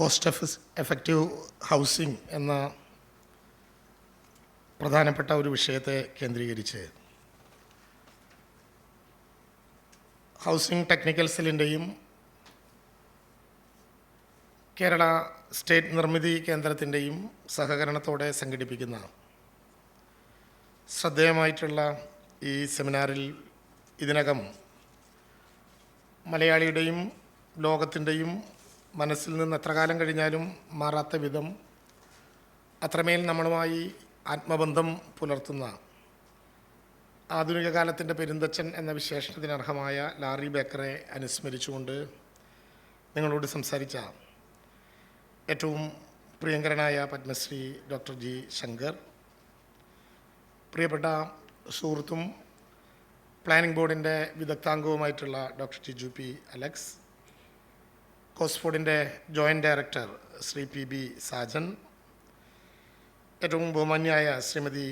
Cost F effective housing എന്ന പ്രധാനപ്പെട്ട ഒരു വിഷയത്തെ കേന്ദ്രീകരിച്ച് ഹൗസിംഗ് ടെക്നിക്കൽ സെല്ലിന്റെയും കേരള സ്റ്റേറ്റ് നിർമ്മിതി കേന്ദ്രത്തിന്റെയും സഹകരണത്തോടെ സംഘടിപ്പിക്കുന്ന ശ്രദ്ധേയമായിട്ടുള്ള ഈ സെമിനാറിൽ ഇതിനകം മലയാളിയുടെയും ലോകത്തിന്റെയും മനസ്സിൽ നിന്ന് എത്ര കാലം കഴിഞ്ഞാലും മാറാത്ത വിധം അത്രമേൽ നമ്മളുമായി ആത്മബന്ധം പുലർത്തുന്ന ആധുനിക കാലത്തിന്റെ പെരുന്തച്ചൻ എന്ന വിശേഷണത്തിന് അർഹമായ ലാറി ബേക്കറെ അനുസ്മരിച്ചുകൊണ്ട് നിങ്ങളോട് സംസാരിച്ച ഏറ്റവും പ്രിയങ്കരനായ പത്മശ്രീ ഡോക്ടർ ജി ശങ്കർ പ്രിയപ്പെട്ട സുഹൃത്തും പ്ലാനിംഗ് ബോർഡിന്റെ വിദഗ്ധാംഗവുമായിട്ടുള്ള doctor Tiju P Alex കോസ്ഫോർഡിന്റെ joint director Sree P B Sajan ഏറ്റവും ബഹുമാന്യായ ശ്രീമതി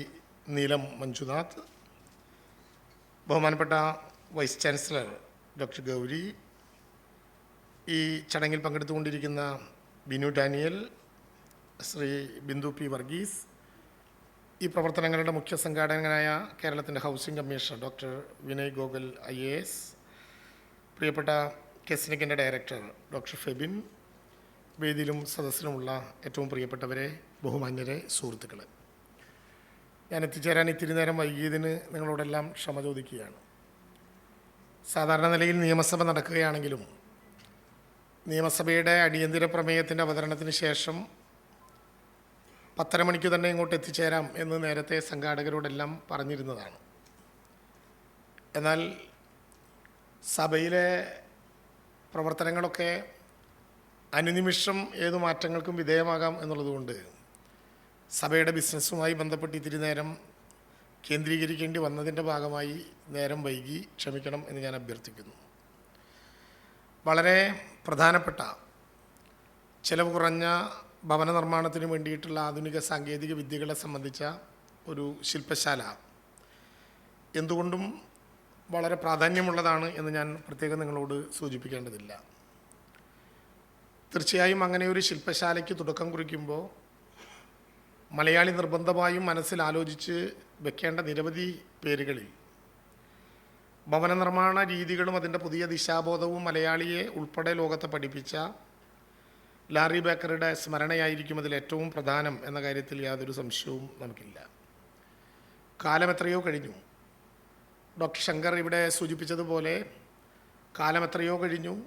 നീലം മഞ്ജുനാഥ് ബഹുമാനപ്പെട്ട വൈസ് ചാൻസലർ ഡോക്ടർ ഗൗരി ഈ ചടങ്ങിൽ പങ്കെടുത്തുകൊണ്ടിരിക്കുന്ന ബിനു ഡാനിയൽ ശ്രീ ബിന്ദു പി വർഗീസ് ഈ പ്രവർത്തനങ്ങളുടെ മുഖ്യ സംഘാടകനായ കേരളത്തിന്റെ housing commissioner doctor Vinay Gokul I A S പ്രിയപ്പെട്ട കെസ്നിക്കിന്റെ ഡയറക്ടർ ഡോക്ടർ ഫെബിൻ വേദിയിലും സദസ്സിലുമുള്ള ഏറ്റവും പ്രിയപ്പെട്ടവരെ ബഹുമാന്യരെ സുഹൃത്തുക്കളെ. ഞാൻ എത്തിച്ചേരാൻ ഇത്തിരി നേരം വൈകിയതിന് നിങ്ങളോടെല്ലാം ക്ഷമ ചോദിക്കുകയാണ്. സാധാരണ നിലയിൽ നിയമസഭ നടക്കുകയാണെങ്കിലും നിയമസഭയുടെ അടിയന്തര പ്രമേയത്തിന്റെ അവതരണത്തിന് ശേഷം പത്തര മണിക്ക് തന്നെ ഇങ്ങോട്ട് എത്തിച്ചേരാം എന്ന് നേരത്തെ സംഘാടകരോടെല്ലാം പറഞ്ഞിരുന്നതാണ്. എന്നാൽ സഭയിലെ പ്രവർത്തനങ്ങളൊക്കെ അനുനിമിഷം ഏത് മാറ്റങ്ങൾക്കും വിധേയമാകാം എന്നുള്ളതുകൊണ്ട് സഭയുടെ ബിസിനസ്സുമായി ബന്ധപ്പെട്ട് ഇത്തിരി നേരം കേന്ദ്രീകരിക്കേണ്ടി വന്നതിന്റെ ഭാഗമായി നേരം വൈകി ക്ഷമിക്കണം എന്ന് ഞാൻ അഭ്യർത്ഥിക്കുന്നു. വളരെ പ്രധാനപ്പെട്ട ചിലവ് കുറഞ്ഞ ഭവന നിർമ്മാണത്തിന് വേണ്ടിയിട്ടുള്ള ആധുനിക സാങ്കേതിക വിദ്യകളെ സംബന്ധിച്ച ഒരു ശില്പശാല. എന്തുകൊണ്ടും വളരെ പ്രാധാന്യമുള്ളതാണ് എന്ന് ഞാൻ പ്രത്യേകം നിങ്ങളോട് സൂചിപ്പിക്കേണ്ടതില്ല. തീർച്ചയായും അങ്ങനെ ഒരു ശില്പശാലയ്ക്ക് തുടക്കം കുറിക്കുമ്പോൾ മലയാളി നിർബന്ധമായും മനസ്സിൽ ആലോചിച്ച് വെക്കേണ്ട നിരവധി പേരുകളിൽ ഭവന നിർമ്മാണ രീതികളും അതിന്റെ പുതിയ ദിശാബോധവും മലയാളിയെ ഉൾപ്പെടെ ലോകത്തെ പഠിപ്പിച്ച ലാറി ബേക്കറുടെ സ്മരണയായിരിക്കും അതിൽ ഏറ്റവും പ്രധാനം എന്ന കാര്യത്തിൽ യാതൊരു സംശയവും നമുക്കില്ല. കാലം എത്രയോ കഴിഞ്ഞു. ഡോക്ടർ ശങ്കർ ഇവിടെ സൂചിപ്പിച്ചതുപോലെ കാലം എത്രയോ കഴിഞ്ഞു.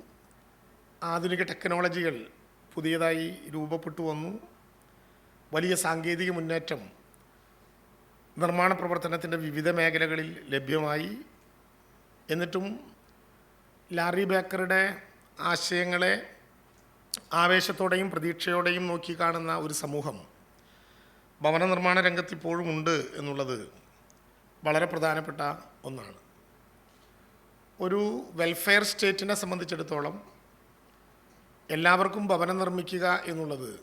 ആധുനിക ടെക്നോളജികൾ പുതിയതായി രൂപപ്പെട്ടു വന്നു. വലിയ സാങ്കേതിക മുന്നേറ്റം നിർമ്മാണ പ്രവർത്തനത്തിന്റെ വിവിധ മേഖലകളിൽ ലഭ്യമായി. എന്നിട്ടും ലാറി ബേക്കറുടെ ആശയങ്ങളെ ആവേശത്തോടെയും പ്രതീക്ഷയോടെയും നോക്കി കാണുന്ന ഒരു സമൂഹം ഭവന നിർമ്മാണ രംഗത്ത് ഇപ്പോഴും ഉണ്ട് എന്നുള്ളത് വളരെ പ്രധാനപ്പെട്ട ഒന്നാണ്. ഒരു വെൽഫെയർ സ്റ്റേറ്റിനെ സംബന്ധിച്ചിടത്തോളം എല്ലാവർക്കും ഭവനം നിർമ്മിക്കുക എന്നുള്ളത്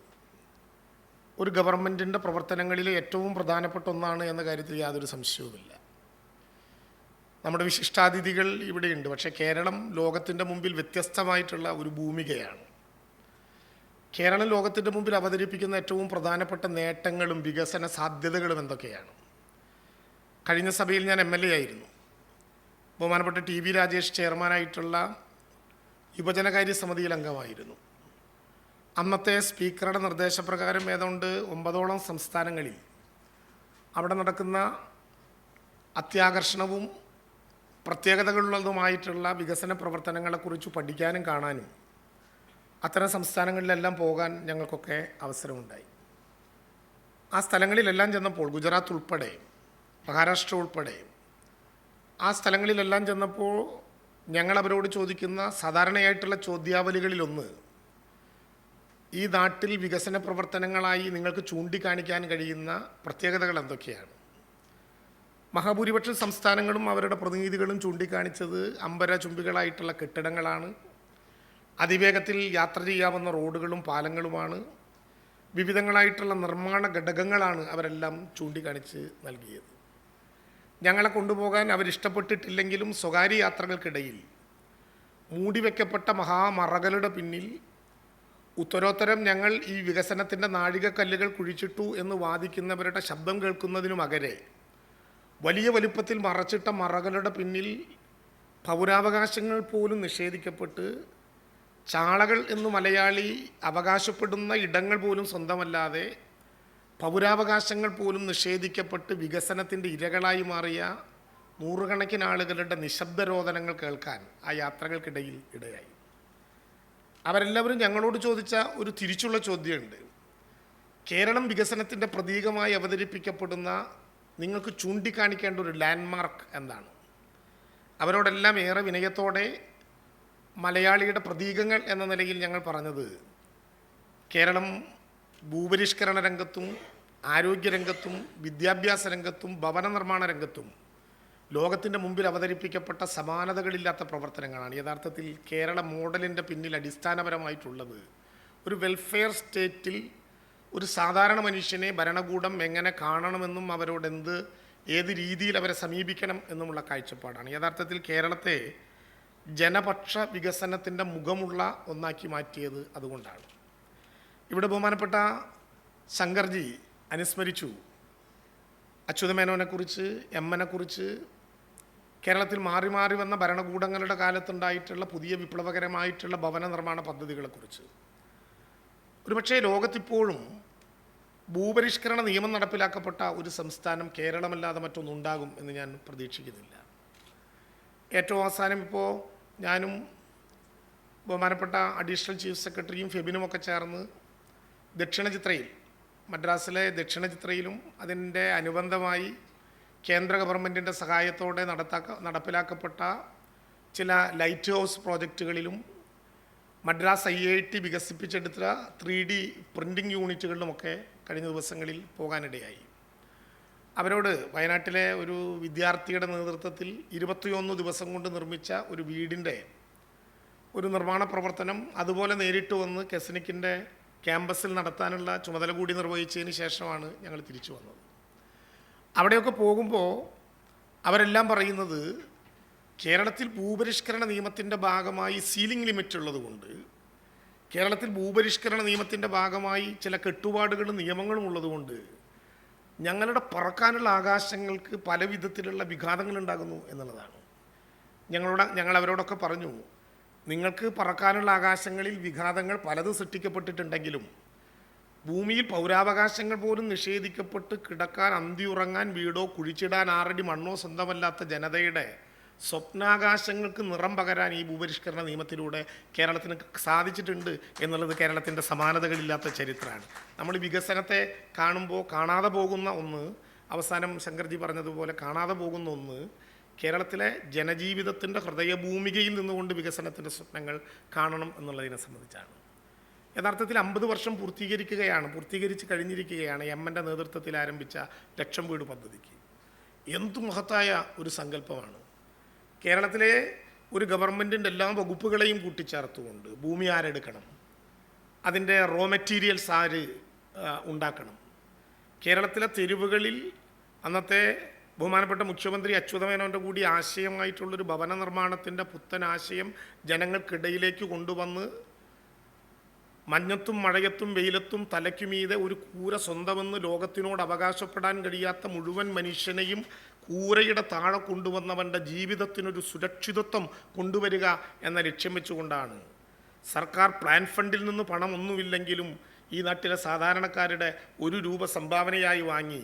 ഒരു ഗവൺമെന്റിന്റെ പ്രവർത്തനങ്ങളിൽ ഏറ്റവും പ്രധാനപ്പെട്ട ഒന്നാണ് എന്ന കാര്യത്തിൽ യാതൊരു സംശയവുമില്ല. നമ്മുടെ വിശിഷ്ടാതിഥികൾ ഇവിടെയുണ്ട്. പക്ഷേ കേരളം ലോകത്തിന്റെ മുമ്പിൽ വ്യത്യസ്തമായിട്ടുള്ള ഒരു ഭൂമികയാണ്. കേരളം ലോകത്തിന്റെ മുമ്പിൽ അവതരിപ്പിക്കുന്ന ഏറ്റവും പ്രധാനപ്പെട്ട നേട്ടങ്ങളും വികസന സാധ്യതകളും എന്തൊക്കെയാണ്? കഴിഞ്ഞ സഭയിൽ ഞാൻ എം എൽ എ ആയിരുന്നു. ബഹുമാനപ്പെട്ട ടി വി രാജേഷ് ചെയർമാനായിട്ടുള്ള യുവജനകാര്യ സമിതിയിൽ അംഗമായിരുന്നു. അന്നത്തെ സ്പീക്കറുടെ നിർദ്ദേശപ്രകാരം ഏതാണ്ട് ഒമ്പതോളം സംസ്ഥാനങ്ങളിൽ അവിടെ നടക്കുന്ന അത്യാകർഷണവും പ്രത്യേകതകളുള്ളതുമായിട്ടുള്ള വികസന പ്രവർത്തനങ്ങളെക്കുറിച്ച് പഠിക്കാനും കാണാനും അത്തരം സംസ്ഥാനങ്ങളിലെല്ലാം പോകാൻ ഞങ്ങൾക്കൊക്കെ അവസരമുണ്ടായി. ആ സ്ഥലങ്ങളിലെല്ലാം ചെന്നപ്പോൾ ഗുജറാത്ത് ഉൾപ്പെടെ മഹാരാഷ്ട്ര ഉൾപ്പെടെ. ആ സ്ഥലങ്ങളിലെല്ലാം ചെന്നപ്പോൾ ഞങ്ങൾ അവരോട് ചോദിക്കുന്ന സാധാരണയായിട്ടുള്ള ചോദ്യാവലികളിലൊന്ന് ഈ നാട്ടിൽ വികസന പ്രവർത്തനങ്ങളായി നിങ്ങൾക്ക് ചൂണ്ടിക്കാണിക്കാൻ കഴിയുന്ന പ്രത്യേകതകൾ എന്തൊക്കെയാണ്? മഹാഭൂരിപക്ഷ സംസ്ഥാനങ്ങളും അവരുടെ പ്രതിനിധികളും ചൂണ്ടിക്കാണിച്ചത് അമ്പര ചുംബികളായിട്ടുള്ള കെട്ടിടങ്ങളാണ്. അതിവേഗത്തിൽ യാത്ര ചെയ്യാവുന്ന റോഡുകളും പാലങ്ങളുമാണ്. വിവിധങ്ങളായിട്ടുള്ള നിർമ്മാണ ഘടകങ്ങളാണ് അവരെല്ലാം ചൂണ്ടിക്കാണിച്ച് നൽകിയത്. ഞങ്ങളെ കൊണ്ടുപോകാൻ അവരിഷ്ടപ്പെട്ടിട്ടില്ലെങ്കിലും സ്വകാര്യ യാത്രകൾക്കിടയിൽ മൂടിവെക്കപ്പെട്ട മഹാമറകളുടെ പിന്നിൽ ഉത്തരോത്തരം ഞങ്ങൾ ഈ വികസനത്തിന്റെ നാഴികക്കല്ലുകൾ കുഴിച്ചിട്ടു എന്ന് വാദിക്കുന്നവരുടെ ശബ്ദം കേൾക്കുന്നതിനുമകരെ വലിയ വലുപ്പത്തിൽ മറച്ചിട്ട മറകളുടെ പിന്നിൽ പൗരാവകാശങ്ങൾ പോലും നിഷേധിക്കപ്പെട്ട് ചാളകൾ എന്ന് മലയാളി അവകാശപ്പെടുന്ന ഇടങ്ങൾ പോലും സ്വന്തമല്ലാതെ പൗരാവകാശങ്ങൾ പോലും നിഷേധിക്കപ്പെട്ട് വികസനത്തിന്റെ ഇരകളായി മാറിയ നൂറുകണക്കിന് ആളുകളുടെ നിശബ്ദരോധനങ്ങൾ കേൾക്കാൻ ആ യാത്രകൾക്കിടയിൽ ഇടയായി. അവരെല്ലാവരും ഞങ്ങളോട് ചോദിച്ച ഒരു തിരിച്ചുള്ള ചോദ്യമുണ്ട്. കേരളം വികസനത്തിന്റെ പ്രതീകമായി അവതരിപ്പിക്കപ്പെടുന്ന നിങ്ങൾക്ക് ചൂണ്ടിക്കാണിക്കേണ്ട ഒരു ലാൻഡ്മാർക്ക് എന്താണ്? അവരോടെല്ലാം ഏറെ വിനയത്തോടെ മലയാളിയുടെ പ്രതീകങ്ങൾ എന്ന നിലയിൽ ഞങ്ങൾ പറഞ്ഞത് കേരളം ഭൂപരിഷ്കരണ രംഗത്തും ആരോഗ്യരംഗത്തും വിദ്യാഭ്യാസ രംഗത്തും ഭവന നിർമ്മാണ രംഗത്തും ലോകത്തിന്റെ മുമ്പിൽ അവതരിപ്പിക്കപ്പെട്ട സമാനതകളില്ലാത്ത പ്രവർത്തനങ്ങളാണ്. യഥാർത്ഥത്തിൽ കേരള മോഡലിന്റെ പിന്നിൽ അടിസ്ഥാനപരമായിട്ടുള്ളത് ഒരു വെൽഫെയർ സ്റ്റേറ്റിൽ ഒരു സാധാരണ മനുഷ്യനെ ഭരണകൂടം എങ്ങനെ കാണണമെന്നും അവരോട് എന്ത് ഏത് രീതിയിൽ അവരെ സമീപിക്കണം എന്നുമുള്ള കാഴ്ചപ്പാടാണ്. യഥാർത്ഥത്തിൽ കേരളത്തെ ജനപക്ഷ വികസനത്തിന്റെ മുഖമുള്ള ഒന്നാക്കി മാറ്റിയത് അതുകൊണ്ടാണ്. ഇവിടെ ബഹുമാനപ്പെട്ട ശങ്കർജി അനുസ്മരിച്ചു. അച്യുതമേനോനെക്കുറിച്ച് എമ്മനെക്കുറിച്ച് കേരളത്തിൽ മാറി മാറി വന്ന ഭരണകൂടങ്ങളുടെ കാലത്തുണ്ടായിട്ടുള്ള പുതിയ വിപ്ലവകരമായിട്ടുള്ള ഭവന നിർമ്മാണ പദ്ധതികളെക്കുറിച്ച് ഒരുപക്ഷെ ലോകത്തിപ്പോഴും ഭൂപരിഷ്കരണ നിയമം നടപ്പിലാക്കപ്പെട്ട ഒരു സംസ്ഥാനം കേരളമല്ലാതെ മറ്റൊന്നുണ്ടാകും എന്ന് ഞാൻ പ്രതീക്ഷിക്കുന്നില്ല. ഏറ്റവും അവസാനം ഇപ്പോൾ ഞാനും ബഹുമാനപ്പെട്ട അഡീഷണൽ ചീഫ് സെക്രട്ടറിയും ഫെബിനും ഒക്കെ ചേർന്ന് ദക്ഷിണ ചിത്രയിൽ മദ്രാസിലെ ദക്ഷിണ ചിത്രയിലും അതിന്റെ അനുബന്ധമായി കേന്ദ്ര ഗവൺമെന്റിന്റെ സഹായത്തോടെ നടത്താക്ക നടപ്പിലാക്കപ്പെട്ട ചില ലൈറ്റ് ഹൗസ് പ്രോജക്റ്റുകളിലും മദ്രാസ് ഐ ഐ ടി വികസിപ്പിച്ചെടുത്ത ത്രീ ഡി പ്രിന്റിംഗ് യൂണിറ്റുകളിലുമൊക്കെ കഴിഞ്ഞ ദിവസങ്ങളിൽ പോകാനിടയായി. അവരോട് വയനാട്ടിലെ ഒരു വിദ്യാർത്ഥിയുടെ നേതൃത്വത്തിൽ ഇരുപത്തിയൊന്ന് ദിവസം കൊണ്ട് നിർമ്മിച്ച ഒരു വീടിന്റെ ഒരു നിർമ്മാണ പ്രവർത്തനം അതുപോലെ നേരിട്ട് വന്ന് കെസനിക്കിന്റെ ക്യാമ്പസിൽ നടത്താനുള്ള ചുമതല കൂടി നിർവഹിച്ചതിന് ശേഷമാണ് ഞങ്ങൾ തിരിച്ചു വന്നത്. അവിടെയൊക്കെ പോകുമ്പോൾ അവരെല്ലാം പറയുന്നത് കേരളത്തിൽ ഭൂപരിഷ്കരണ നിയമത്തിന്റെ ഭാഗമായി സീലിംഗ് ലിമിറ്റ് ഉള്ളതുകൊണ്ട് കേരളത്തിൽ ഭൂപരിഷ്കരണ നിയമത്തിന്റെ ഭാഗമായി ചില കെട്ടുപാടുകളും നിയമങ്ങളും ഉള്ളതുകൊണ്ട് ഞങ്ങളുടെ പറക്കാനുള്ള ആകാശങ്ങൾക്ക് പല വിധത്തിലുള്ള വിഘാതങ്ങൾ ഉണ്ടാകുന്നു എന്നുള്ളതാണ്. ഞങ്ങളോട് ഞങ്ങൾ അവരോടൊക്കെ പറഞ്ഞു നിങ്ങൾക്ക് പറക്കാനുള്ള ആകാശങ്ങളിൽ വിഘാതങ്ങൾ പലതും സൃഷ്ടിക്കപ്പെട്ടിട്ടുണ്ടെങ്കിലും ഭൂമിയിൽ പൗരാവകാശങ്ങൾ പോലും നിഷേധിക്കപ്പെട്ട് കിടക്കാൻ അന്തിയുറങ്ങാൻ വീടോ കുഴിച്ചിടാൻ ആറടി മണ്ണോ സ്വന്തമല്ലാത്ത ജനതയുടെ സ്വപ്നാകാശങ്ങൾക്ക് നിറം പകരാൻ ഈ ഭൂപരിഷ്കരണ നിയമത്തിലൂടെ കേരളത്തിന് സാധിച്ചിട്ടുണ്ട് എന്നുള്ളത് കേരളത്തിന്റെ സമാനതകളില്ലാത്ത ചരിത്രമാണ്. നമ്മൾ വികസനത്തെ കാണുമ്പോൾ കാണാതെ പോകുന്ന ഒന്ന് അവസാനം ശങ്കർജി പറഞ്ഞതുപോലെ കാണാതെ പോകുന്ന ഒന്ന് കേരളത്തിലെ ജനജീവിതത്തിന്റെ ഹൃദയഭൂമികയിൽ നിന്നുകൊണ്ട് വികസനത്തിന്റെ സ്വപ്നങ്ങൾ കാണണം എന്നുള്ളതിനെ സംബന്ധിച്ചാണ്. യഥാർത്ഥത്തിൽ അമ്പത് വർഷം പൂർത്തീകരിക്കുകയാണ് പൂർത്തീകരിച്ച് കഴിഞ്ഞിരിക്കുകയാണ് എം എന്റെ നേതൃത്വത്തിൽ ആരംഭിച്ച ലക്ഷം വീട് പദ്ധതിക്ക്. എന്തു മഹത്തായ ഒരു സങ്കല്പമാണ്. കേരളത്തിലെ ഒരു ഗവൺമെന്റിന്റെ എല്ലാ വകുപ്പുകളെയും കൂട്ടിച്ചേർത്തുകൊണ്ട് ഭൂമി ആരെടുക്കണം അതിന്റെ റോ മെറ്റീരിയൽസ് ആര് ഉണ്ടാക്കണം. കേരളത്തിലെ തെരുവുകളിൽ അന്നത്തെ ബഹുമാനപ്പെട്ട മുഖ്യമന്ത്രി അച്യുതമേനോന്റെ കൂടി ആശയമായിട്ടുള്ളൊരു ഭവന നിർമ്മാണത്തിന്റെ പുത്തൻ ആശയം ജനങ്ങൾക്കിടയിലേക്ക് കൊണ്ടുവന്ന് മഞ്ഞത്തും മഴയത്തും വെയിലത്തും തലയ്ക്കുമീതെ ഒരു കൂര സ്വന്തമെന്ന് ലോകത്തിനോട് അവകാശപ്പെടാൻ കഴിയാത്ത മുഴുവൻ മനുഷ്യനെയും കൂരയുടെ താഴെ കൊണ്ടുവന്നവന്റെ ജീവിതത്തിനൊരു സുരക്ഷിതത്വം കൊണ്ടുവരിക എന്ന ലക്ഷ്യം വെച്ചുകൊണ്ടാണ്. സർക്കാർ പ്ലാൻ ഫണ്ടിൽ നിന്ന് പണമൊന്നുമില്ലെങ്കിലും ഈ നാട്ടിലെ സാധാരണക്കാരുടെ ഒരു രൂപ സംഭാവനയായി വാങ്ങി.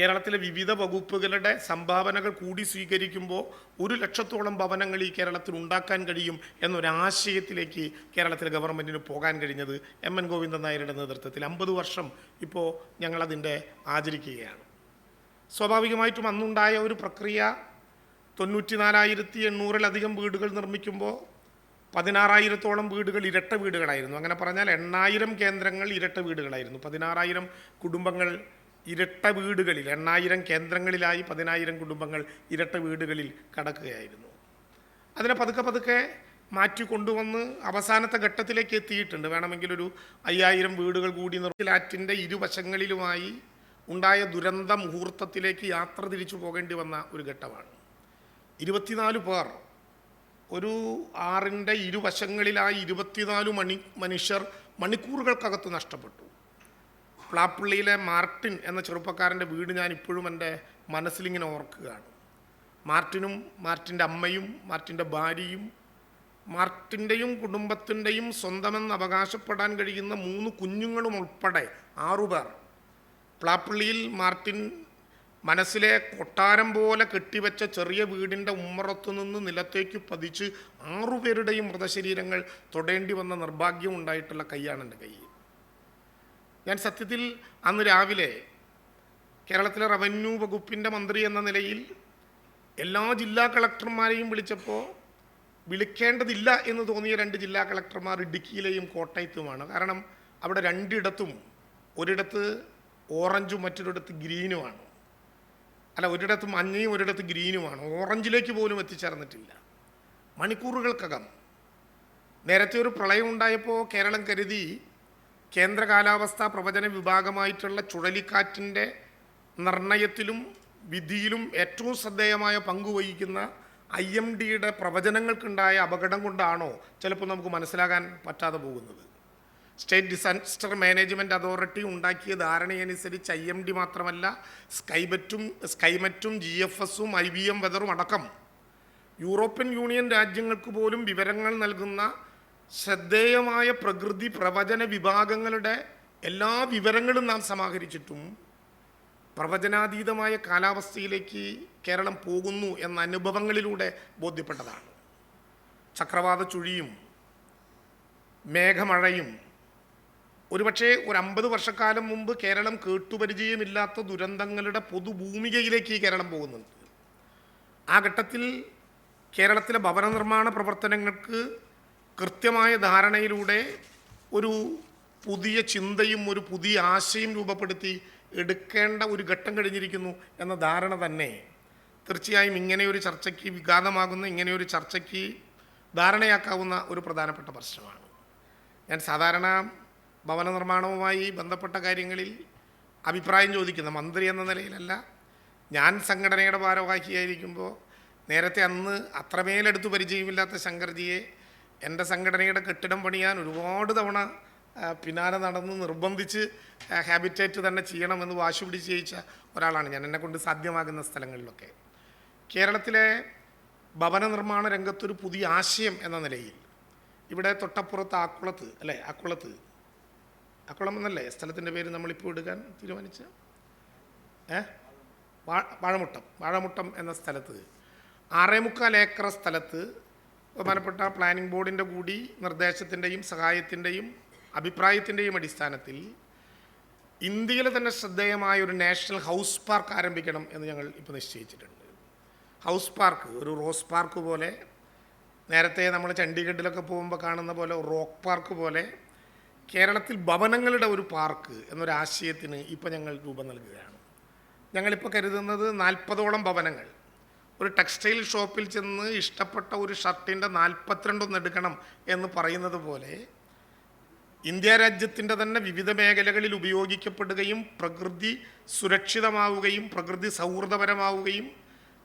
കേരളത്തിലെ വിവിധ വകുപ്പുകളുടെ സംഭാവനകൾ കൂടി സ്വീകരിക്കുമ്പോൾ ഒരു ലക്ഷത്തോളം ഭവനങ്ങൾ ഈ കേരളത്തിൽ ഉണ്ടാക്കാൻ കഴിയും എന്നൊരാശയത്തിലേക്ക് കേരളത്തിലെ ഗവൺമെന്റിന് പോകാൻ കഴിഞ്ഞത് എം എൻ ഗോവിന്ദൻ നായരുടെ നേതൃത്വത്തിൽ. അമ്പത് വർഷം ഇപ്പോൾ ഞങ്ങളതിന്റെ ആചരിക്കുകയാണ്. സ്വാഭാവികമായിട്ടും അന്നുണ്ടായ ഒരു പ്രക്രിയ തൊണ്ണൂറ്റി നാലായിരത്തി എണ്ണൂറിലധികം വീടുകൾ നിർമ്മിക്കുമ്പോൾ പതിനാറായിരത്തോളം വീടുകൾ ഇരട്ട വീടുകളായിരുന്നു. അങ്ങനെ പറഞ്ഞാൽ എണ്ണായിരം കേന്ദ്രങ്ങൾ ഇരട്ട വീടുകളായിരുന്നു. പതിനാറായിരം കുടുംബങ്ങൾ ഇരട്ട വീടുകളിൽ എണ്ണായിരം കേന്ദ്രങ്ങളിലായി പതിനായിരം കുടുംബങ്ങൾ ഇരട്ട വീടുകളിൽ കടക്കുകയായിരുന്നു. അതിനെ പതുക്കെ പതുക്കെ മാറ്റി കൊണ്ടുവന്ന് അവസാനത്തെ ഘട്ടത്തിലേക്ക് എത്തിയിട്ടുണ്ട്. വേണമെങ്കിൽ ഒരു അയ്യായിരം വീടുകൾ കൂടി നിർത്തിലാറ്റിന്റെ ഇരുവശങ്ങളിലുമായി ഉണ്ടായ ദുരന്ത മുഹൂർത്തത്തിലേക്ക് യാത്ര തിരിച്ചു പോകേണ്ടി വന്ന ഒരു ഘട്ടമാണ്. ഇരുപത്തിനാല് പേർ ഒരു ആറിന്റെ ഇരുവശങ്ങളിലായി ഇരുപത്തിനാല് മണി മനുഷ്യർ മണിക്കൂറുകൾക്കകത്ത് നഷ്ടപ്പെട്ടു. പ്ലാപ്പള്ളിയിലെ മാർട്ടിൻ എന്ന ചെറുപ്പക്കാരന്റെ വീട് ഞാൻ ഇപ്പോഴും എന്റെ മനസ്സിലിങ്ങനെ ഓർക്കുകയാണ്. മാർട്ടിനും മാർട്ടിന്റെ അമ്മയും മാർട്ടിന്റെ ഭാര്യയും മാർട്ടിന്റെയും കുടുംബത്തിന്റെയും സ്വന്തമെന്ന് അവകാശപ്പെടാൻ കഴിയുന്ന മൂന്ന് കുഞ്ഞുങ്ങളും ഉൾപ്പെടെ ആറുപേർ. പ്ലാപ്പള്ളിയിൽ മാർട്ടിൻ മനസ്സിലെ കൊട്ടാരം പോലെ കെട്ടിവെച്ച ചെറിയ വീടിന്റെ ഉമ്മറത്തു നിന്ന് നിലത്തേക്ക് പതിച്ച് ആറുപേരുടെയും മൃതശരീരങ്ങൾ തൊടേണ്ടി വന്ന നിർഭാഗ്യം ഉണ്ടായിട്ടുള്ള കൈയാണ് എന്റെ കൈ ഞാൻ സത്യത്തിൽ അന്ന് രാവിലെ കേരളത്തിലെ റവന്യൂ വകുപ്പിന്റെ മന്ത്രി എന്ന നിലയിൽ എല്ലാ ജില്ലാ കളക്ടർമാരെയും വിളിച്ചപ്പോൾ വിളിക്കേണ്ടതില്ല എന്ന് തോന്നിയ രണ്ട് ജില്ലാ കളക്ടർമാർ ഇടുക്കിയിലെയും കോട്ടയത്തുമാണ്. കാരണം അവിടെ രണ്ടിടത്തും ഒരിടത്ത് ഓറഞ്ചും മറ്റൊരിടത്ത് ഗ്രീനുമാണ്. അല്ല ഒരിടത്ത് മഞ്ഞയും ഒരിടത്ത് ഗ്രീനുമാണ്. ഓറഞ്ചിലേക്ക് പോലും എത്തിച്ചേർന്നിട്ടില്ല. മണിക്കൂറുകൾക്കകം നേരത്തെ ഒരു പ്രളയം ഉണ്ടായപ്പോൾ കേരളം കരുതി കേന്ദ്ര കാലാവസ്ഥാ പ്രവചന വിഭാഗമായിട്ടുള്ള ചുഴലിക്കാറ്റിന്റെ നിർണയത്തിലും വിധിയിലും ഏറ്റവും ശ്രദ്ധേയമായ പങ്കുവഹിക്കുന്ന ഐ എം ഡിയുടെ പ്രവചനങ്ങൾക്കുണ്ടായ അപകടം കൊണ്ടാണോ ചിലപ്പോൾ നമുക്ക് മനസ്സിലാകാൻ പറ്റാതെ പോകുന്നത്? സ്റ്റേറ്റ് ഡിസാസ്റ്റർ മാനേജ്മെന്റ് അതോറിറ്റി ഉണ്ടാക്കിയ ധാരണയനുസരിച്ച് ഐ എം ഡി മാത്രമല്ല സ്കൈബറ്റും സ്കൈമറ്റും ജി എഫ് എസും ഐ ബി എം വെതറും അടക്കം യൂറോപ്യൻ യൂണിയൻ രാജ്യങ്ങൾക്ക് പോലും വിവരങ്ങൾ നൽകുന്ന ശ്രദ്ധേയമായ പ്രകൃതി പ്രവചന വിഭാഗങ്ങളുടെ എല്ലാ വിവരങ്ങളും നാം സമാഹരിച്ചിട്ടും പ്രവചനാതീതമായ കാലാവസ്ഥയിലേക്ക് കേരളം പോകുന്നു എന്ന അനുഭവങ്ങളിലൂടെ ബോധ്യപ്പെട്ടതാണ്. ചക്രവാത ചുഴിയും മേഘമഴയും ഒരുപക്ഷെ ഒരു അമ്പത് വർഷക്കാലം മുമ്പ് കേരളം കേട്ടുപരിചയമില്ലാത്ത ദുരന്തങ്ങളുടെ പൊതുഭൂമികയിലേക്ക് ഈ കേരളം പോകുന്നുണ്ട്. ആ ഘട്ടത്തിൽ കേരളത്തിലെ ഭവന നിർമ്മാണ പ്രവർത്തനങ്ങൾക്ക് കൃത്യമായ ധാരണയിലൂടെ ഒരു പുതിയ ചിന്തയും ഒരു പുതിയ ആശയം രൂപപ്പെടുത്തി എടുക്കേണ്ട ഒരു ഘട്ടം കഴിഞ്ഞിരിക്കുന്നു എന്ന ധാരണ തന്നെ തീർച്ചയായും ഇങ്ങനെയൊരു ചർച്ചയ്ക്ക് വിഘാതമാകുന്ന ഇങ്ങനെയൊരു ചർച്ചയ്ക്ക് ധാരണയാക്കാവുന്ന ഒരു പ്രധാനപ്പെട്ട പ്രശ്നമാണ്. ഞാൻ സാധാരണ ഭവന നിർമ്മാണവുമായി ബന്ധപ്പെട്ട കാര്യങ്ങളിൽ അഭിപ്രായം ചോദിക്കുന്ന മന്ത്രി എന്ന നിലയിലല്ല. ഞാൻ സംഘടനയുടെ ഭാരവാഹിയായിരിക്കുമ്പോൾ നേരത്തെ അന്ന് അത്രമേലെടുത്ത് പരിചയമില്ലാത്ത ശങ്കർജിയെ എന്റെ സംഘടനയുടെ കെട്ടിടം പണിയാൻ ഒരുപാട് തവണ പിന്നാലെ നടന്ന് നിർബന്ധിച്ച് ഹാബിറ്റേറ്റ് തന്നെ ചെയ്യണമെന്ന് വാശി പിടിച്ച് ചെയ്യിച്ച ഒരാളാണ് ഞാൻ. എന്നെക്കൊണ്ട് സാധ്യമാകുന്ന സ്ഥലങ്ങളിലൊക്കെ. കേരളത്തിലെ ഭവന നിർമ്മാണ രംഗത്തൊരു പുതിയ ആശയം എന്ന നിലയിൽ ഇവിടെ തൊട്ടപ്പുറത്ത് ആക്കുളത്ത് അല്ലേ ആക്കുളത്ത്. ആക്കുളം എന്നല്ലേ? സ്ഥലത്തിന്റെ പേര് നമ്മളിപ്പോൾ എടുക്കാൻ തീരുമാനിച്ച? ഏ? വാഴമുട്ടം. വാഴമുട്ടം എന്ന സ്ഥലത്ത്. ആറേമുക്കാൽ ഏക്കർ സ്ഥലത്ത് ബഹുമാനപ്പെട്ട പ്ലാനിംഗ് ബോർഡിന്റെ കൂടി നിർദ്ദേശത്തിന്റെയും സഹായത്തിന്റെയും അഭിപ്രായത്തിന്റെയും അടിസ്ഥാനത്തിൽ ഇന്ത്യയിലെ തന്നെ ശ്രദ്ധേയമായ ഒരു നാഷണൽ ഹൗസ് പാർക്ക് ആരംഭിക്കണം എന്ന് ഞങ്ങൾ ഇപ്പോൾ നിശ്ചയിച്ചിട്ടുണ്ട്. ഹൗസ് പാർക്ക് ഒരു റോസ് പാർക്ക് പോലെ നേരത്തെ നമ്മൾ ചണ്ഡീഗഡിലൊക്കെ പോകുമ്പോൾ കാണുന്ന പോലെ റോക്ക് പാർക്ക് പോലെ കേരളത്തിൽ ഭവനങ്ങളുടെ ഒരു പാർക്ക് എന്നൊരു ആശയത്തിന് ഇപ്പോൾ ഞങ്ങൾ രൂപം നൽകുകയാണ്. ഞങ്ങളിപ്പോൾ കരുതുന്നത് നാൽപ്പതോളം ഭവനങ്ങൾ. ഒരു ടെക്സ്റ്റൈൽ ഷോപ്പിൽ ചെന്ന് ഇഷ്ടപ്പെട്ട ഒരു ഷർട്ടിന്റെ നാൽപ്പത്തിരണ്ടൊന്ന് എടുക്കണം എന്ന് പറയുന്നത് പോലെ ഇന്ത്യ രാജ്യത്തിന്റെ തന്നെ വിവിധ മേഖലകളിൽ ഉപയോഗിക്കപ്പെടുകയും പ്രകൃതി സുരക്ഷിതമാവുകയും പ്രകൃതി സൗഹൃദപരമാവുകയും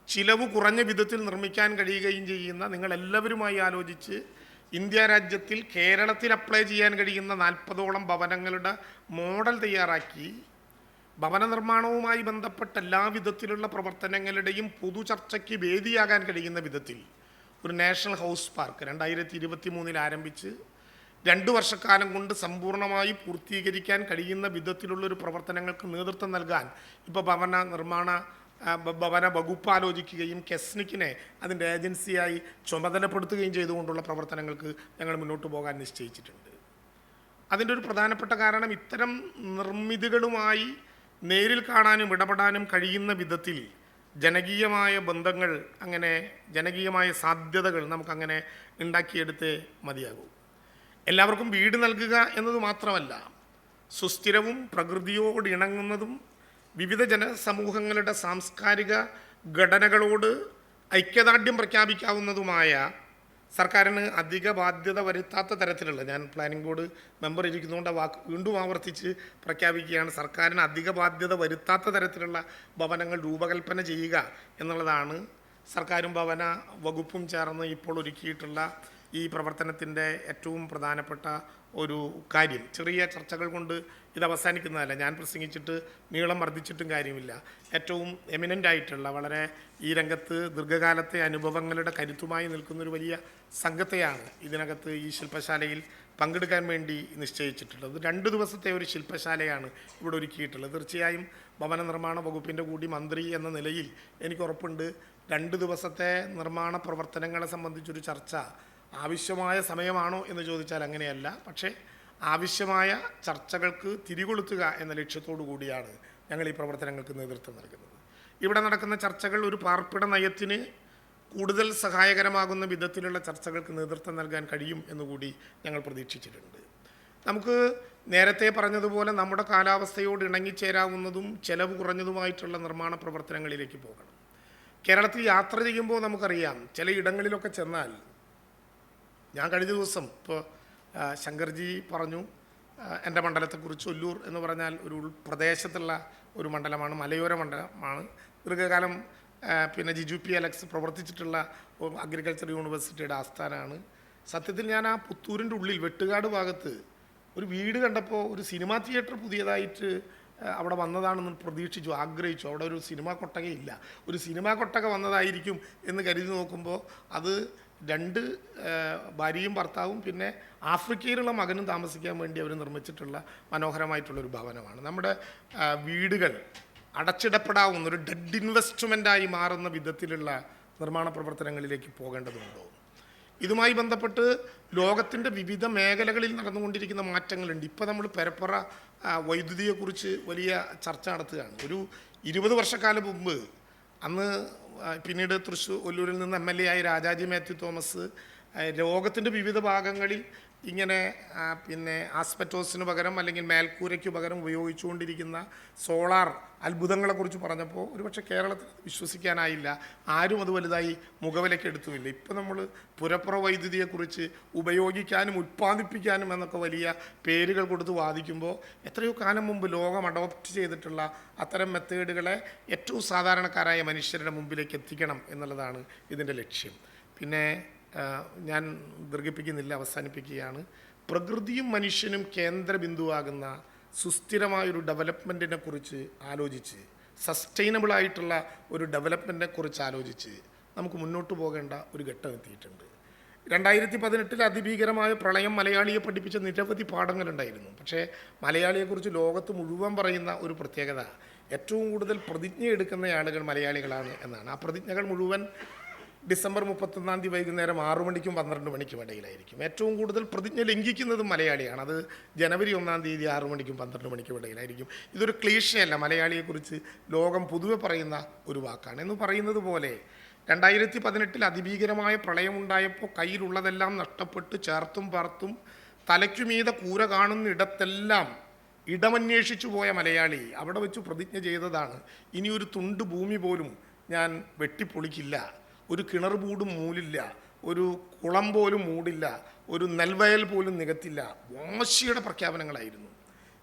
ചിലവ് കുറഞ്ഞ വിധത്തിൽ നിർമ്മിക്കാൻ കഴിയുകയും ചെയ്യുന്ന നിങ്ങളെല്ലാവരുമായി ആലോചിച്ച് ഇന്ത്യ രാജ്യത്തിൽ കേരളത്തിൽ അപ്ലൈ ചെയ്യാൻ കഴിയുന്ന നാൽപ്പതോളം ഭവനങ്ങളുടെ മോഡൽ തയ്യാറാക്കി ഭവന നിർമ്മാണവുമായി ബന്ധപ്പെട്ട എല്ലാ വിധത്തിലുള്ള പ്രവർത്തനങ്ങളുടെയും പൊതു ചർച്ചയ്ക്ക് വേദിയാകാൻ കഴിയുന്ന വിധത്തിൽ ഒരു നാഷണൽ ഹൗസ് പാർക്ക് രണ്ടായിരത്തി ഇരുപത്തി മൂന്നിൽ ആരംഭിച്ച് രണ്ട് വർഷക്കാലം കൊണ്ട് സമ്പൂർണമായി പൂർത്തീകരിക്കാൻ കഴിയുന്ന വിധത്തിലുള്ള ഒരു പ്രവർത്തനങ്ങൾക്ക് നേതൃത്വം നൽകാൻ ഇപ്പോൾ ഭവന നിർമ്മാണ ഭവന വകുപ്പ് ആലോചിക്കുകയും കെസ്നിക്കിനെ അതിന്റെ ഏജൻസിയായി ചുമതലപ്പെടുത്തുകയും ചെയ്തുകൊണ്ടുള്ള പ്രവർത്തനങ്ങൾക്ക് ഞങ്ങൾ മുന്നോട്ട് പോകാൻ നിശ്ചയിച്ചിട്ടുണ്ട്. അതിന്റെ ഒരു പ്രധാനപ്പെട്ട കാരണം ഇത്തരം നിർമ്മിതികളുമായി നേരിൽ കാണാനും ഇടപെടാനും കഴിയുന്ന വിധത്തിൽ ജനകീയമായ ബന്ധങ്ങൾ അങ്ങനെ ജനകീയമായ സാധ്യതകൾ നമുക്കങ്ങനെ ഉണ്ടാക്കിയെടുത്തേ മതിയാകൂ. എല്ലാവർക്കും വീട് നൽകുക എന്നത് മാത്രമല്ല സുസ്ഥിരവും പ്രകൃതിയോട് ഇണങ്ങുന്നതും വിവിധ ജനസമൂഹങ്ങളുടെ സാംസ്കാരിക ഘടനകളോട് ഐക്യദാർഢ്യം പ്രഖ്യാപിക്കാവുന്നതുമായ സർക്കാരിന് അധിക ബാധ്യത വരുത്താത്ത തരത്തിലുള്ള ഞാൻ പ്ലാനിംഗ് ബോർഡ് മെമ്പർ ഇരിക്കുന്നതുകൊണ്ട് ആ വാക്ക് വീണ്ടും ആവർത്തിച്ച് പ്രഖ്യാപിക്കുകയാണ്. സർക്കാരിന് അധിക ബാധ്യത വരുത്താത്ത തരത്തിലുള്ള ഭവനങ്ങൾ രൂപകൽപ്പന ചെയ്യുക എന്നുള്ളതാണ് സർക്കാരും ഭവന വകുപ്പും ചേർന്ന് ഇപ്പോൾ ഒരുക്കിയിട്ടുള്ള ഈ പ്രവർത്തനത്തിന്റെ ഏറ്റവും പ്രധാനപ്പെട്ട ഒരു കാര്യം. ചെറിയ ചർച്ചകൾ കൊണ്ട് ഇത് അവസാനിക്കുന്നതല്ല. ഞാൻ പ്രസംഗിച്ചിട്ട് നീളം വർദ്ധിച്ചിട്ടും കാര്യമില്ല. ഏറ്റവും എമിനന്റ് ആയിട്ടുള്ള വളരെ ഈ രംഗത്ത് ദീർഘകാലത്തെ അനുഭവങ്ങളുടെ കരുത്തുമായി നിൽക്കുന്നൊരു വലിയ സംഘത്തെയാണ് ഇതിനകത്ത് ഈ ശില്പശാലയിൽ പങ്കെടുക്കാൻ വേണ്ടി നിശ്ചയിച്ചിട്ടുള്ളത്. രണ്ട് ദിവസത്തെ ഒരു ശില്പശാലയാണ് ഇവിടെ ഒരുക്കിയിട്ടുള്ളത്. തീർച്ചയായും ഭവന നിർമ്മാണ വകുപ്പിന്റെ കൂടി മന്ത്രി എന്ന നിലയിൽ എനിക്ക് ഉറപ്പുണ്ട്. രണ്ട് ദിവസത്തെ നിർമ്മാണ പ്രവർത്തനങ്ങളെ സംബന്ധിച്ചൊരു ചർച്ച ആവശ്യമായ സമയമാണോ എന്ന് ചോദിച്ചാൽ അങ്ങനെയല്ല. പക്ഷേ ആവശ്യമായ ചർച്ചകൾക്ക് തിരികൊളുത്തുക എന്ന ലക്ഷ്യത്തോടു കൂടിയാണ് ഞങ്ങൾ ഈ പ്രവർത്തനങ്ങൾക്ക് നേതൃത്വം നൽകുന്നത്. ഇവിടെ നടക്കുന്ന ചർച്ചകൾ ഒരു പാർപ്പിട നയത്തിന് കൂടുതൽ സഹായകരമാകുന്ന വിധത്തിലുള്ള ചർച്ചകൾക്ക് നേതൃത്വം നൽകാൻ കഴിയും എന്നുകൂടി ഞങ്ങൾ പ്രതീക്ഷിച്ചിട്ടുണ്ട്. നമുക്ക് നേരത്തെ പറഞ്ഞതുപോലെ നമ്മുടെ കാലാവസ്ഥയോട് ഇണങ്ങിച്ചേരാവുന്നതും ചെലവ് കുറഞ്ഞതുമായിട്ടുള്ള നിർമ്മാണ പ്രവർത്തനങ്ങളിലേക്ക് പോകണം. കേരളത്തിൽ യാത്ര ചെയ്യുമ്പോൾ നമുക്കറിയാം ചില ഇടങ്ങളിലൊക്കെ ചെന്നാൽ ഞാൻ കഴിഞ്ഞ ദിവസം ഇപ്പോൾ ശങ്കർജി പറഞ്ഞു എന്റെ മണ്ഡലത്തെക്കുറിച്ച് ഒല്ലൂർ എന്ന് പറഞ്ഞാൽ ഒരു ഉൾപ്രദേശത്തുള്ള ഒരു മണ്ഡലമാണ് മലയോര മണ്ഡലമാണ്. ദീർഘകാലം പിന്നെ ജിജു പി അലക്സ് പ്രവർത്തിച്ചിട്ടുള്ള അഗ്രികൾച്ചർ യൂണിവേഴ്സിറ്റിയുടെ ആസ്ഥാനമാണ്. സത്യത്തിൽ ഞാൻ ആ പുത്തൂരിന്റെ ഉള്ളിൽ വെട്ടുകാട് ഭാഗത്ത് ഒരു വീട് കണ്ടപ്പോൾ ഒരു സിനിമാ തിയേറ്റർ പുതിയതായിട്ട് അവിടെ വന്നതാണെന്ന് പ്രതീക്ഷിച്ചു ആഗ്രഹിച്ചു. അവിടെ ഒരു സിനിമാ കൊട്ടകയില്ല. ഒരു സിനിമാ കൊട്ടക വന്നതായിരിക്കും എന്ന് കരുതി നോക്കുമ്പോൾ അത് രണ്ട് ഭാര്യയും ഭർത്താവും പിന്നെ ആഫ്രിക്കയിലുള്ള മകനും താമസിക്കാൻ വേണ്ടി അവർ നിർമ്മിച്ചിട്ടുള്ള മനോഹരമായിട്ടുള്ളൊരു ഭവനമാണ്. നമ്മുടെ വീടുകൾ അടച്ചിടപ്പെടാവുന്ന ഒരു ഡെഡ് ഇൻവെസ്റ്റ്മെന്റായി മാറുന്ന വിധത്തിലുള്ള നിർമ്മാണ പ്രവർത്തനങ്ങളിലേക്ക് പോകേണ്ടതുണ്ടോ? ഇതുമായി ബന്ധപ്പെട്ട് ലോകത്തിന്റെ വിവിധ മേഖലകളിൽ നടന്നുകൊണ്ടിരിക്കുന്ന മാറ്റങ്ങളുണ്ട്. ഇപ്പോൾ നമ്മൾ പരപ്പറ വൈദ്യുതിയെക്കുറിച്ച് വലിയ ചർച്ച നടത്തുകയാണ്. ഒരു ഇരുപത് വർഷക്കാലം മുമ്പ് അന്ന് പിന്നീട് തൃശ്ശൂർ ഒല്ലൂരിൽ നിന്ന് എം എൽ എ ആയി രാജാജി മാത്യു തോമസ് ലോകത്തിന്റെ വിവിധ ഭാഗങ്ങളിൽ ഇങ്ങനെ പിന്നെ ആസ്പെറ്റോസിന് പകരം അല്ലെങ്കിൽ മേൽക്കൂരയ്ക്ക് പകരം ഉപയോഗിച്ചുകൊണ്ടിരിക്കുന്ന സോളാർ അത്ഭുതങ്ങളെക്കുറിച്ച് പറഞ്ഞപ്പോൾ ഒരുപക്ഷെ കേരളത്തിൽ വിശ്വസിക്കാനായില്ല. ആരും അത് വലുതായി മുഖവിലയ്ക്ക് എടുത്തുമില്ല. ഇപ്പം നമ്മൾ പുരപ്പുറ വൈദ്യുതിയെക്കുറിച്ച് ഉപയോഗിക്കാനും ഉത്പാദിപ്പിക്കാനും എന്നൊക്കെ വലിയ പേരുകൾ കൊടുത്ത് വാദിക്കുമ്പോൾ എത്രയോ കാലം മുമ്പ് ലോകം അഡോപ്റ്റ് ചെയ്തിട്ടുള്ള അത്തരം മെത്തേഡുകളെ ഏറ്റവും സാധാരണക്കാരായ മനുഷ്യരുടെ മുമ്പിലേക്ക് എത്തിക്കണം എന്നുള്ളതാണ് ഇതിന്റെ ലക്ഷ്യം. പിന്നെ ഞാൻ ദീർഘിപ്പിക്കുന്നില്ല അവസാനിപ്പിക്കുകയാണ്. പ്രകൃതിയും മനുഷ്യനും കേന്ദ്ര ബിന്ദുവാകുന്ന സുസ്ഥിരമായൊരു ഡെവലപ്മെന്റിനെ കുറിച്ച് ആലോചിച്ച് സസ്റ്റൈനബിൾ ആയിട്ടുള്ള ഒരു ഡെവലപ്മെന്റിനെ കുറിച്ച് ആലോചിച്ച് നമുക്ക് മുന്നോട്ട് പോകേണ്ട ഒരു ഘട്ടം എത്തിയിട്ടുണ്ട്. രണ്ടായിരത്തി പതിനെട്ടിൽ അതിഭീകരമായ പ്രളയം മലയാളിയെ പഠിപ്പിച്ച നിരവധി പാഠങ്ങളുണ്ടായിരുന്നു പക്ഷേ മലയാളിയെക്കുറിച്ച് ലോകത്ത് മുഴുവൻ പറയുന്ന ഒരു പ്രത്യേകത ഏറ്റവും കൂടുതൽ പ്രതിജ്ഞ എടുക്കുന്ന ആളുകൾ മലയാളികളാണ് എന്നാണ്. ആ പ്രതിജ്ഞകൾ മുഴുവൻ ഡിസംബർ മുപ്പത്തൊന്നാം തീയതി വൈകുന്നേരം ആറു മണിക്കും പന്ത്രണ്ട് മണിക്കും ഇടയിലായിരിക്കും. ഏറ്റവും കൂടുതൽ പ്രതിജ്ഞ ലംഘിക്കുന്നത് മലയാളിയാണ്. അത് ജനുവരി ഒന്നാം തീയതി ആറു മണിക്കും പന്ത്രണ്ട് മണിക്കും ഇടയിലായിരിക്കും. ഇതൊരു ക്ലീഷയല്ല. മലയാളിയെക്കുറിച്ച് ലോകം പൊതുവെ പറയുന്ന ഒരു വാക്കാണ്. എന്ന് പറയുന്നത് പോലെ രണ്ടായിരത്തി പതിനെട്ടിൽ അതിഭീകരമായ പ്രളയമുണ്ടായപ്പോൾ കയ്യിലുള്ളതെല്ലാം നഷ്ടപ്പെട്ട് ചേർത്തും പാർത്തും തലയ്ക്കുമീത കൂര കാണുന്ന ഇടത്തെല്ലാം ഇടമന്വേഷിച്ചു പോയ മലയാളി അവിടെ വെച്ച് പ്രതിജ്ഞ ചെയ്തതാണ്. ഇനിയൊരു തുണ്ട് ഭൂമി പോലും ഞാൻ വെട്ടിപ്പൊളിക്കില്ല. ഒരു കിണർ പൂടും മൂലില്ല ഒരു കുളം പോലും മൂടില്ല ഒരു നെൽവയൽ പോലും നികത്തില്ല. വാശിയുടെ പ്രഖ്യാപനങ്ങളായിരുന്നു.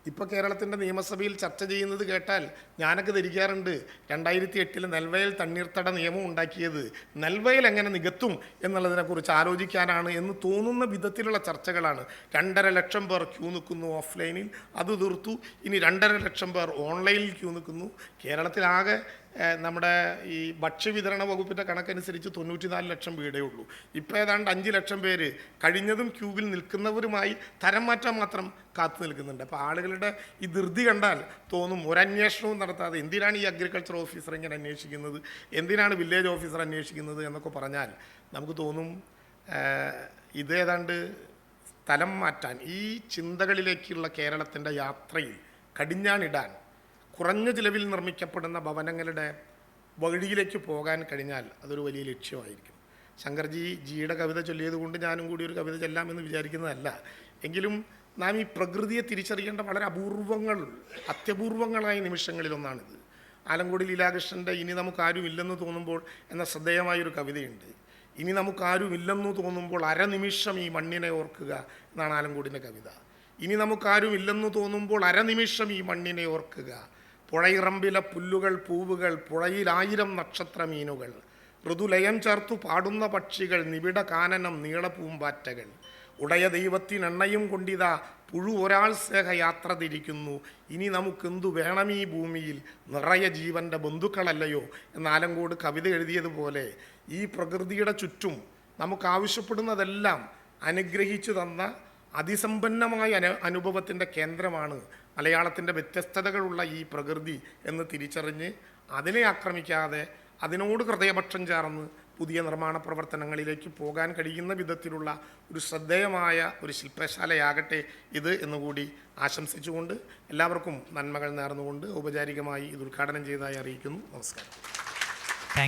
ഇപ്പോൾ കേരളത്തിന്റെ നിയമസഭയിൽ ചർച്ച ചെയ്യുന്നത് കേട്ടാൽ ഞാനൊക്കെ ധരിക്കാറുണ്ട് രണ്ടായിരത്തി എട്ടിൽ നെൽവയൽ തണ്ണീർത്തട നിയമം ഉണ്ടാക്കിയത് നെൽവയൽ എങ്ങനെ നികത്തും എന്നുള്ളതിനെക്കുറിച്ച് ആലോചിക്കാനാണ് എന്ന് തോന്നുന്ന വിധത്തിലുള്ള ചർച്ചകളാണ്. രണ്ടര ലക്ഷം പേർ ക്യൂ നിൽക്കുന്നു ഓഫ്ലൈനിൽ അത് തീർത്തു. ഇനി രണ്ടര ലക്ഷം പേർ ഓൺലൈനിൽ ക്യൂ നിൽക്കുന്നു. കേരളത്തിലാകെ നമ്മുടെ ഈ ഭക്ഷ്യവിതരണ വകുപ്പിന്റെ കണക്കനുസരിച്ച് തൊണ്ണൂറ്റിനാല് ലക്ഷം വീടേ ഉള്ളൂ. ഇപ്പോൾ ഏതാണ്ട് അഞ്ച് ലക്ഷം പേര് കഴിഞ്ഞതും ക്യൂവിൽ നിൽക്കുന്നവരുമായി തരം മാറ്റാൻ മാത്രം കാത്തു നിൽക്കുന്നുണ്ട്. അപ്പോൾ ആളുകളുടെ ഈ ധൃതി കണ്ടാൽ തോന്നും ഒരന്വേഷണവും നടത്താതെ എന്തിനാണ് ഈ അഗ്രികൾച്ചർ ഓഫീസർ ഇങ്ങനെ അന്വേഷിക്കുന്നത്? എന്തിനാണ് വില്ലേജ് ഓഫീസർ അന്വേഷിക്കുന്നത് എന്നൊക്കെ പറഞ്ഞാൽ നമുക്ക് തോന്നും ഇതേതാണ്ട് സ്ഥലം മാറ്റാൻ ഈ ചിന്തകളിലേക്കുള്ള കേരളത്തിന്റെ യാത്രയിൽ കടിഞ്ഞാണിടാൻ കുറഞ്ഞ ചിലവിൽ നിർമ്മിക്കപ്പെടുന്ന ഭവനങ്ങളുടെ വഴിയിലേക്ക് പോകാൻ കഴിഞ്ഞാൽ അതൊരു വലിയ ലക്ഷ്യമായിരിക്കും. ശങ്കർജി ജിയുടെ കവിത ചൊല്ലിയത് കൊണ്ട് ഞാനും കൂടി ഒരു കവിത ചെല്ലാമെന്ന് വിചാരിക്കുന്നതല്ല. എങ്കിലും നാം ഈ പ്രകൃതിയെ തിരിച്ചറിയേണ്ട വളരെ അപൂർവങ്ങൾ അത്യപൂർവങ്ങളായ നിമിഷങ്ങളിലൊന്നാണിത്. ആലങ്കോടി ലീലാകൃഷ്ണന്റെ ഇനി നമുക്കാരും ഇല്ലെന്ന് തോന്നുമ്പോൾ എന്ന ശ്രദ്ധേയമായൊരു കവിതയുണ്ട്. ഇനി നമുക്കാരും ഇല്ലെന്ന് തോന്നുമ്പോൾ അരനിമിഷം ഈ മണ്ണിനെ ഓർക്കുക എന്നാണ് ആലങ്കോടിന്റെ കവിത. ഇനി നമുക്കാരും ഇല്ലെന്ന് തോന്നുമ്പോൾ അരനിമിഷം ഈ മണ്ണിനെ ഓർക്കുക പുഴയിറമ്പിലെ പുല്ലുകൾ പൂവുകൾ പുഴയിലായിരം നക്ഷത്ര മീനുകൾ ഋതുലയം ചേർത്തു പാടുന്ന പക്ഷികൾ നിബിഡ കാനനം നീളപൂമ്പാറ്റകൾ. ഉടയ ദൈവത്തിനെണ്ണയും കൊണ്ടിതാ പുഴു ഒരാൾ സ്നേഹയാത്ര തിരിക്കുന്നു. ഇനി നമുക്കെന്തു വേണം ഈ ഭൂമിയിൽ? നിറയെ ജീവന്റെ ബന്ധുക്കളല്ലയോ? എന്ന് കവിത എഴുതിയതുപോലെ ഈ പ്രകൃതിയുടെ ചുറ്റും നമുക്ക് ആവശ്യപ്പെടുന്നതെല്ലാം അനുഗ്രഹിച്ചു തന്ന അതിസമ്പന്നമായ അനു അനുഭവത്തിന്റെ കേന്ദ്രമാണ് മലയാളത്തിന്റെ വ്യത്യസ്തതകളുള്ള ഈ പ്രകൃതി എന്ന് തിരിച്ചറിഞ്ഞ് അതിനെ ആക്രമിക്കാതെ അതിനോട് ഹൃദയപക്ഷം ചേർന്ന് പുതിയ നിർമ്മാണ പ്രവർത്തനങ്ങളിലേക്ക് പോകാൻ കഴിയുന്ന വിധത്തിലുള്ള ഒരു ശ്രദ്ധേയമായ ഒരു ശില്പശാലയാകട്ടെ ഇത് എന്നുകൂടി ആശംസിച്ചുകൊണ്ട് എല്ലാവർക്കും നന്മകൾ നേർന്നുകൊണ്ട് ഔപചാരികമായി ഇത് ഉദ്ഘാടനം ചെയ്തതായി അറിയിക്കുന്നു. നമസ്കാരം.